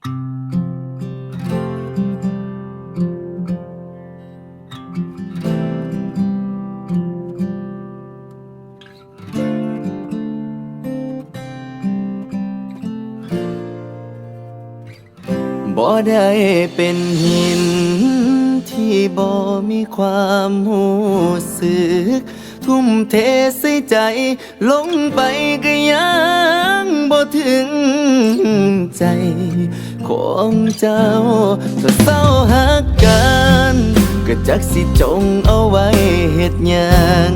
บ่ได้เป็นหินที่บ่มีความหูสึก ทุ่มเทใส่ใจ ลงไปก็ยังบ่ถึงใจ ของเจ้าถ้าเศร้าหักกันก็จักสิจงเอาไว้เหตุยัง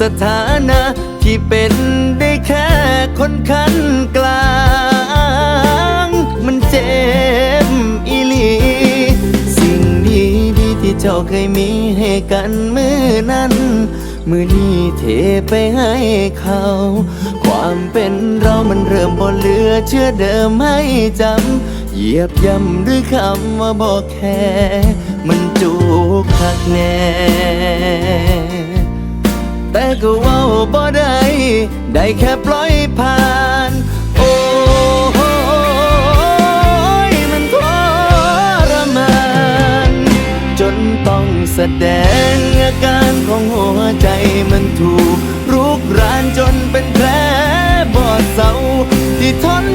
สถานะที่เป็นได้แค่คนคันกลาง มันเจ็บอีหลี สิ่งดีดีๆที่เจ้าเคยมีให้กันมือนั้น มือนี้เทไปให้เขา ความเป็นเรามันเริ่มบ่เหลือเชื่อเดิมให้จำ เหยียบย่ำด้วยคำว่าบอกแค่ มันจุกคักแน่ แต่ก็เว่าบ่ได้ ได้แค่ปล่อยผ่านโอ้โหมันทรมาน จนต้องแสดงอาการของหัวใจมันถูกรุกรานจนเป็นแผลบอดเศร้าที่ทน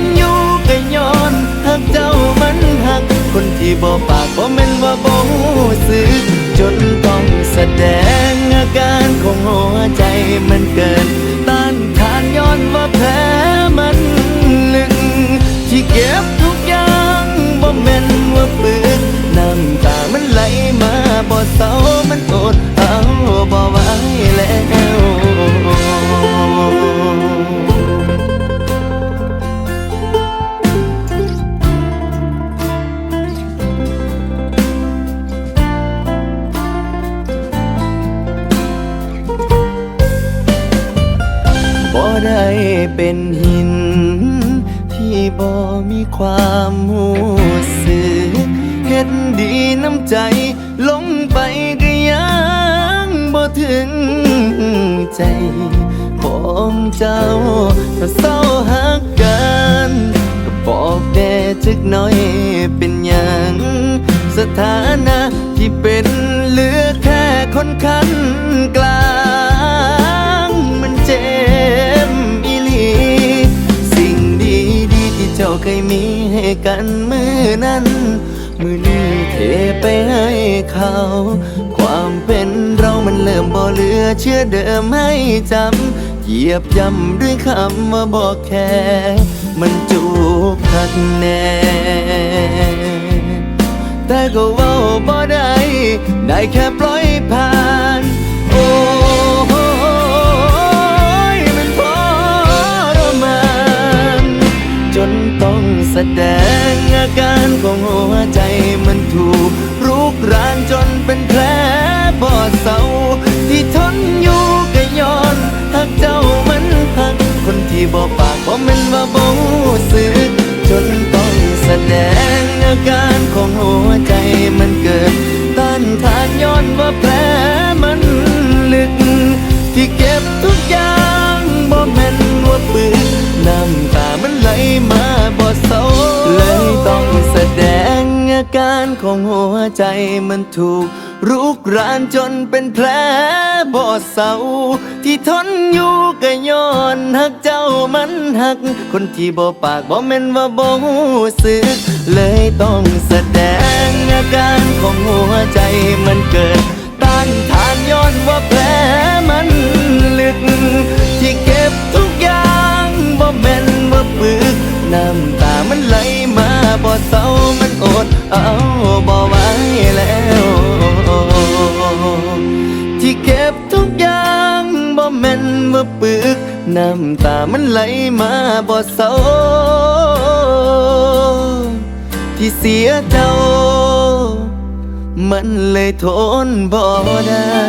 ว่าบ่รู้สึกจนต้องแสดงอาการของหัวใจมันเกินต้านทานย้อนว่าแพ้มันลึก ที่เก็บทุกอย่างบ่แม่นว่าปืนน้ำตามันไหลมาบ่เศร้า บ่ได้เป็นหิน ที่บ่มีความหูสึกเฮ็ดดีน้ำใจ ลงไปก็ยังบ่ถึงใจของเจ้าถ้าเศร้าหักกันก็บอกแด่จักน่อยเป็นหยังสถานะที่เป็น ให้กันมือนั้น มือนี้เทไปให้เขา ความเป็นเรามันเริ่มบ่เหลือเชื่อเดิมให้จำเหยียบย่ำด้วยคำว่าบอกแค่ มันจูบคักแน่แต่ก็ว่าบ่ได้ ได้แค่ปล่อยผ่าน สดงอาการของหัวใจมันถูกรุกรานจนเป็นแผลบอด ของหัวใจมันถูกรุกรานจนเป็นแผลบ่เศร้าที่ทนอยู่ก็ย้อนหักเจ้ามันหัก คนที่บ่ปากบ่แม่นว่าบ่รู้สึก เลยต้องแสดงอาการของหัวใจมันเกิด ต้านทานย้อนว่าแผลมันลึก น้ำตามันไหลมาบ่เศร้าที่เสียเจ้า มันเลยทนบ่ได้